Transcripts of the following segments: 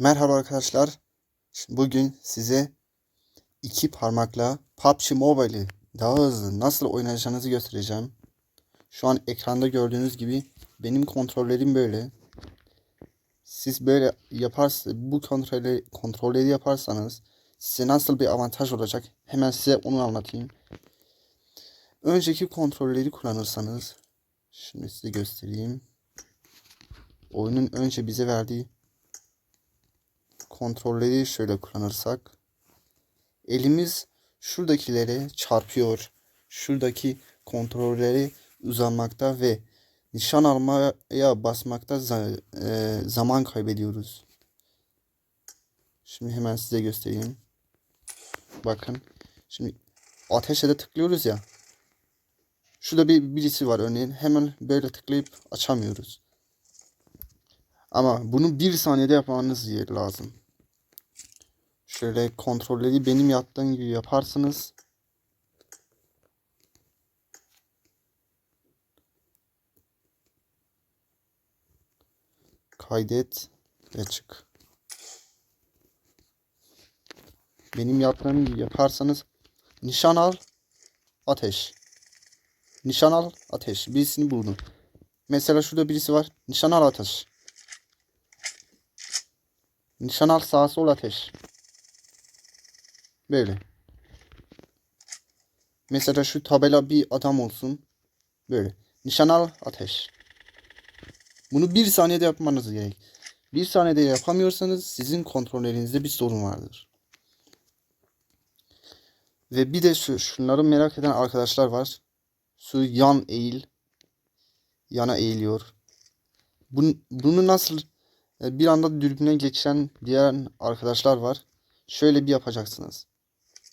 Merhaba arkadaşlar. Bugün size iki parmakla PUBG Mobile'i daha hızlı nasıl oynayacağınızı göstereceğim. Şu an ekranda gördüğünüz gibi benim kontrollerim böyle. Siz böyle yaparsa bu kontrolleri, kontrolleri yaparsanız size nasıl bir avantaj olacak hemen size onu anlatayım. Önceki kontrolleri kullanırsanız şimdi size göstereyim. Oyunun önce bize verdiği kontrolleri şöyle kullanırsak elimiz şuradakilere çarpıyor. Şuradaki kontrolleri uzanmakta ve nişan almaya basmakta e, zaman kaybediyoruz. Şimdi hemen size göstereyim. Bakın. Şimdi ateşe de tıklıyoruz ya. Şurada bir birisi var örneğin. Hemen böyle tıklayıp açamıyoruz. Ama bunu bir saniyede yapmanız lazım. Şöyle kontrolleri benim yaptığım gibi yaparsınız. Kaydet ve çık. Benim yaptığım gibi yaparsanız nişan al, ateş. Nişan al, ateş. Birisini buldun. Mesela şurada birisi var. Nişan al, ateş. Nişan al, sağa sol, ateş. Böyle. Mesela şu tabela bir adam olsun. Böyle. Nişan al, ateş. Bunu bir saniyede yapmanız gerek. Bir saniyede yapamıyorsanız sizin kontrollerinizde bir sorun vardır. Ve bir de şu, şunları merak eden arkadaşlar var. Şu yan eğil. Yana eğiliyor. Bunu, bunu nasıl bir anda dürbüne geçen diğer arkadaşlar var. Şöyle bir yapacaksınız.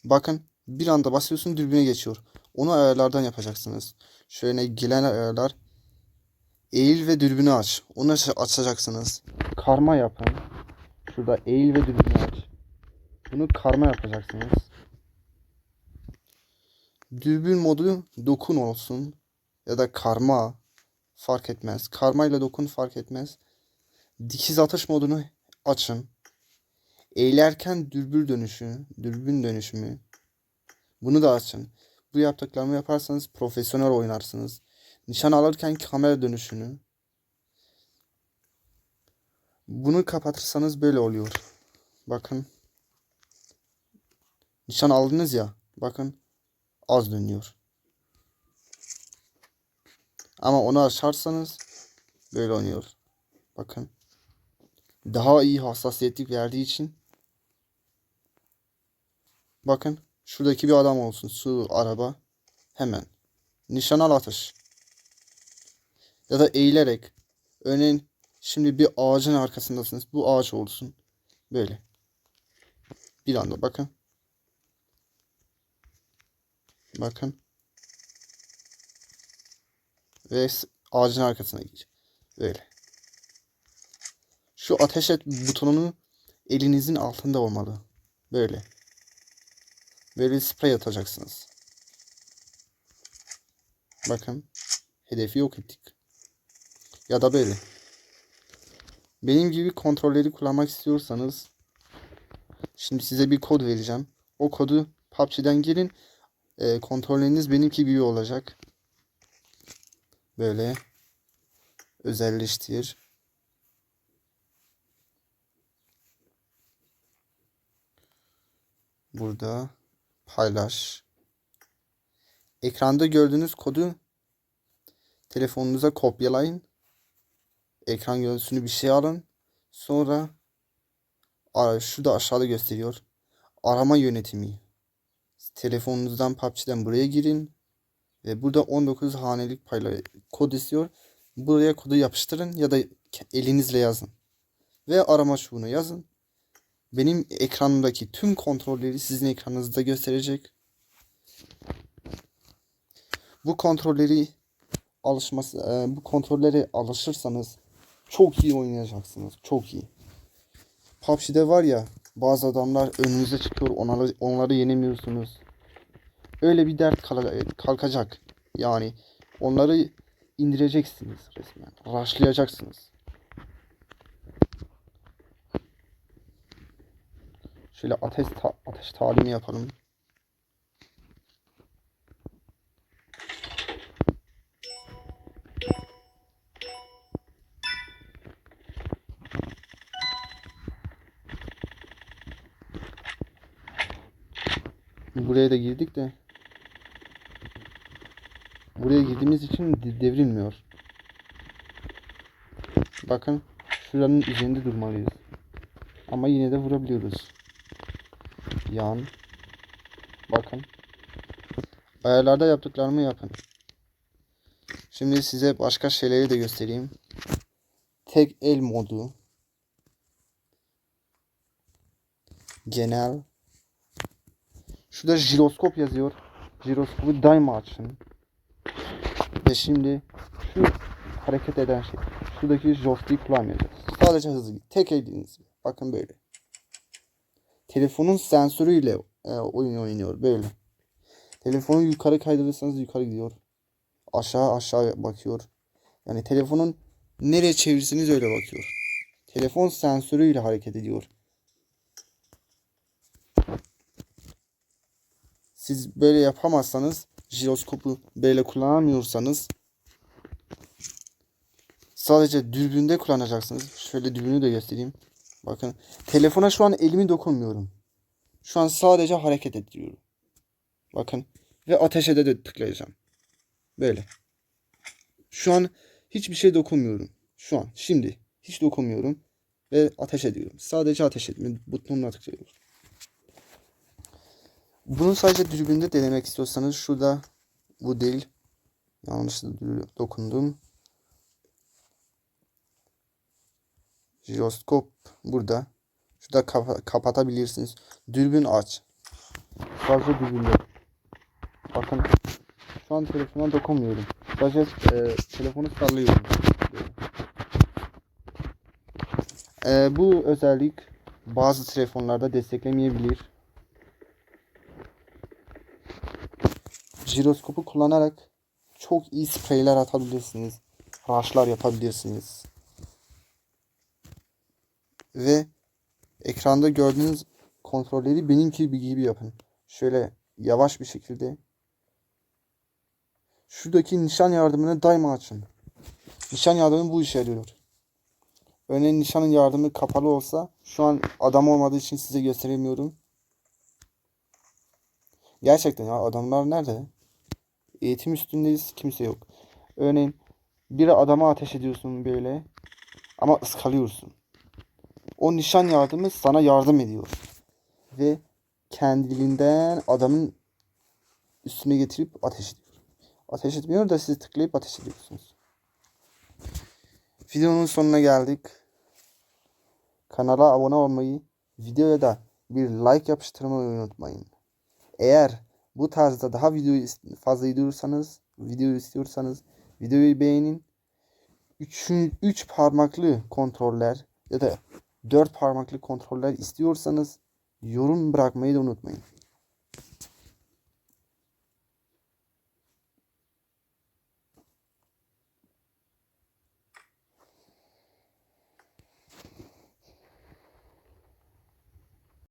Bakın bir anda basıyorsun dürbüne geçiyor. Onu ayarlardan yapacaksınız. Şöyle gelen ayarlar. Eğil ve dürbünü aç. Onu aç- açacaksınız. Karma yapın. Şurada eğil ve dürbünü aç. Bunu karma yapacaksınız. Dürbün modu dokun olsun. Ya da karma fark etmez. Karma ile dokun fark etmez. Dikiz atış modunu açın. Eğilerken dürbün dönüşü, dürbün dönüşümü. Bunu da açın. Bu yaptıklarımı yaparsanız profesyonel oynarsınız. Nişan alırken kamera dönüşünü. Bunu kapatırsanız böyle oluyor. Bakın. Nişan aldınız ya. Bakın. Az dönüyor. Ama onu açarsanız böyle oynuyor. Bakın. Daha iyi hassasiyetlik verdiği için Bakın şuradaki bir adam olsun. Su, araba. Hemen. Nişan al atış. Ya da eğilerek. Örneğin şimdi bir ağacın arkasındasınız. Bu ağaç olsun. Böyle. Bir anda bakın. Bakın. Ve ağacın arkasına geç. Böyle. Şu ateş et butonunu elinizin altında olmalı. Böyle. Böyle sprey atacaksınız. Bakın. Hedefi yok ettik. Ya da böyle. Benim gibi kontrolleri kullanmak istiyorsanız şimdi size bir kod vereceğim. O kodu PUBG'den girin. E, kontrolleriniz benimki gibi olacak. Böyle özelleştir. Burada paylaş. Ekranda gördüğünüz kodu telefonunuza kopyalayın. Ekran görüntüsünü bir şey alın. Sonra ara- şu da aşağıda gösteriyor. Arama yönetimi. Telefonunuzdan PUBG'den buraya girin. Ve burada 19 hanelik payla kod istiyor. Buraya kodu yapıştırın ya da elinizle yazın. Ve arama çubuğuna yazın. Benim ekranımdaki tüm kontrolleri sizin ekranınızda gösterecek. Bu kontrolleri alışması, e, bu kontrollere alışırsanız çok iyi oynayacaksınız. Çok iyi. PUBG'de var ya bazı adamlar önünüze çıkıyor onları, onları yenemiyorsunuz. Öyle bir dert kalkacak. Yani onları indireceksiniz resmen. Rushlayacaksınız. Şöyle ateş ta- ateş talimi yapalım. Buraya da girdik de. Buraya girdiğimiz için de- devrilmiyor. Bakın şuranın üzerinde durmalıyız. Ama yine de vurabiliyoruz. Yan. Bakın. Ayarlarda yaptıklarımı yapın. Şimdi size başka şeyleri de göstereyim. Tek el modu. Genel. Şurada jiroskop yazıyor. Jiroskopu daima açın. Ve şimdi şu hareket eden şey. Şuradaki joystick kullanmayacağız. Sadece hızlı. Tek eliniz. Bakın böyle. Telefonun sensörüyle e, oyun oynuyor böyle. Telefonu yukarı kaydırırsanız yukarı gidiyor. Aşağı aşağı bakıyor. Yani telefonun nereye çevirirseniz öyle bakıyor. Telefon sensörüyle hareket ediyor. Siz böyle yapamazsanız jiroskopu böyle kullanamıyorsanız sadece dürbünde kullanacaksınız. Şöyle dürbünü de göstereyim. Bakın telefona şu an elimi dokunmuyorum. Şu an sadece hareket ediyorum. Bakın ve ateşe de, tıklayacağım. Böyle. Şu an hiçbir şey dokunmuyorum. Şu an şimdi hiç dokunmuyorum ve ateş ediyorum. Sadece ateş ediyorum. Butonuna tıklıyorum. Bunu sadece dürbünde denemek istiyorsanız şurada bu değil. Yanlışlıkla dokundum. Jiroskop burada. Şurada kapa- kapatabilirsiniz. Dürbün aç. Sadece dürbünde. Bakın. Şu an telefona dokunmuyorum. Sadece e, telefonu sallıyorum. E, bu özellik bazı telefonlarda desteklemeyebilir. Jiroskopu kullanarak çok iyi spreyler atabilirsiniz. Rushlar yapabilirsiniz. Ve ekranda gördüğünüz kontrolleri benimki gibi yapın. Şöyle yavaş bir şekilde. Şuradaki nişan yardımını daima açın. Nişan yardımı bu işe yarıyor. Örneğin nişanın yardımı kapalı olsa şu an adam olmadığı için size gösteremiyorum. Gerçekten ya adamlar nerede? Eğitim üstündeyiz kimse yok. Örneğin bir adama ateş ediyorsun böyle ama ıskalıyorsun. O nişan yardımı sana yardım ediyor. Ve kendiliğinden adamın üstüne getirip ateş ediyor. Ateş etmiyor da siz tıklayıp ateş ediyorsunuz. Videonun sonuna geldik. Kanala abone olmayı, videoya da bir like yapıştırmayı unutmayın. Eğer bu tarzda daha video is- fazla istiyorsanız, video istiyorsanız videoyu beğenin. 3 3 parmaklı kontroller ya da 4 parmaklı kontroller istiyorsanız yorum bırakmayı da unutmayın.